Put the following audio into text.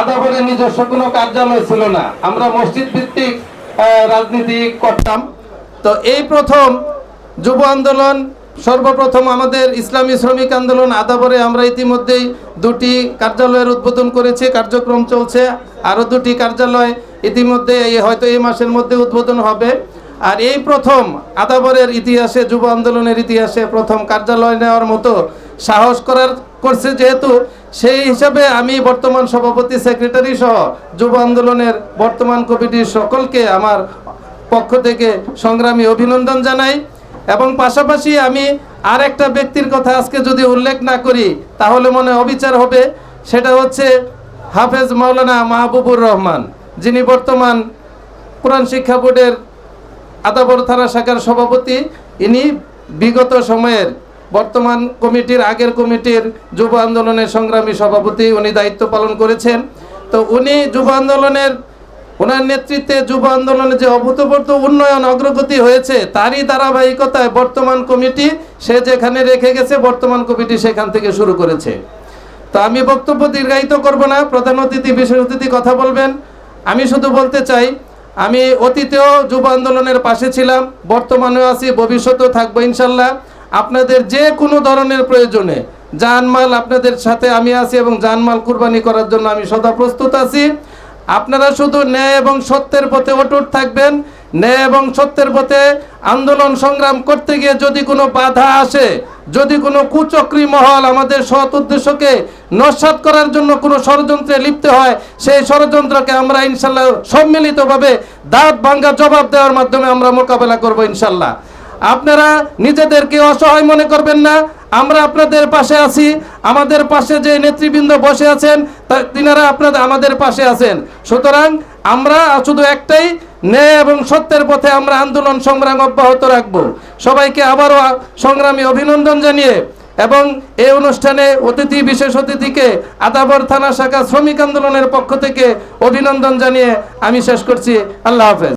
আদাবরে নিজস্ব কোনো কার্যালয় ছিল না। আমরা মসজিদ ভিত্তিক রাজনীতি করতাম। তো এই প্রথম যুব আন্দোলন, সর্বপ্রথম আমাদের ইসলামী শ্রমিক আন্দোলন আদাবরে আমরা ইতিমধ্যেই দুটি কার্যালয়ের উদ্বোধন করেছি, কার্যক্রম চলছে। আরও দুটি কার্যালয় ইতিমধ্যে হয়তো এই মাসের মধ্যে উদ্বোধন হবে। আর এই প্রথম আদাবরের ইতিহাসে, যুব আন্দোলনের ইতিহাসে প্রথম কার্যালয় নেওয়ার মতো সাহস করার করছে যেহেতু সেই হিসাবে আমি বর্তমান সভাপতি সেক্রেটারি সহ যুব আন্দোলনের বর্তমান কমিটির সকলকে আমার পক্ষ থেকে সংগ্রামী অভিনন্দন জানাই। এবং পাশাপাশি আমি আর একটা ব্যক্তির কথা আজকে যদি উল্লেখ না করি, তাহলে মনে অবিচার হবে। সেটা হচ্ছে হাফেজ মাওলানা মাহবুবুর রহমান, যিনি বর্তমান কোরআন শিক্ষা বোর্ডের আদাবর থানা শাখার সভাপতি। ইনি বিগত সময়ের বর্তমান কমিটির আগের কমিটির যুব আন্দোলনের সংগ্রামী সভাপতি উনি দায়িত্ব পালন করেছেন। তো উনি যুব আন্দোলনের, ওনার নেতৃত্বে যুব আন্দোলনে যে অভূতপূর্ব উন্নয়ন, অগ্রগতি হয়েছে, তারই ধারাবাহিকতায় বর্তমান কমিটি, সে যেখানে রেখে গেছে, বর্তমান কমিটি সেখান থেকে শুরু করেছে। তো আমি বক্তব্য দীর্ঘায়িত করব না, প্রধান অতিথি, বিশেষ অতিথি কথা বলবেন। আমি শুধু বলতে চাই, আমি অতীতেও যুব আন্দোলনের পাশে ছিলাম, বর্তমানেও আছি, ভবিষ্যতেও থাকব ইনশাল্লাহ। আপনাদের যে কোনো ধরনের প্রয়োজনে জানমাল আপনাদের সাথে আমি আছি এবং জানমাল কুরবানি করার জন্য আমি সদা প্রস্তুত আছি। আপনারা শুধু ন্যায় এবং সত্যের পথে অটুট থাকবেন। ন্যায় এবং সত্যের পথে আন্দোলন সংগ্রাম করতে গিয়ে যদি কোনো বাধা আসে, যদি কোনো কুচক্রী মহল আমাদের সৎ উদ্দেশ্যকে নস্বাত করার জন্য কোনো ষড়যন্ত্রে লিপ্ত হয়, সেই ষড়যন্ত্রকে আমরা ইনশাল্লাহ সম্মিলিতভাবে দাঁত ভাঙ্গা জবাব দেওয়ার মাধ্যমে আমরা মোকাবেলা করব ইনশাল্লাহ। আপনারা নিজেদেরকে অসহায় মনে করবেন না। আমরা আপনাদের পাশে আছি। আমাদের পাশে যে নেতৃবৃন্দ বসে আছেন তিনারা আপনাদের, আমাদের পাশে আছেন। সুতরাং আমরা শুধু একটাই ন্যায় এবং সত্যের পথে আমরা আন্দোলন সংগ্রাম অব্যাহত রাখব। সবাইকে আবারও সংগ্রামী অভিনন্দন জানিয়ে এবং এই অনুষ্ঠানে অতিথি, বিশেষ অতিথিকে আদাবর থানা শাখা শ্রমিক আন্দোলনের পক্ষ থেকে অভিনন্দন জানিয়ে আমি শেষ করছি। আল্লাহ হাফেজ।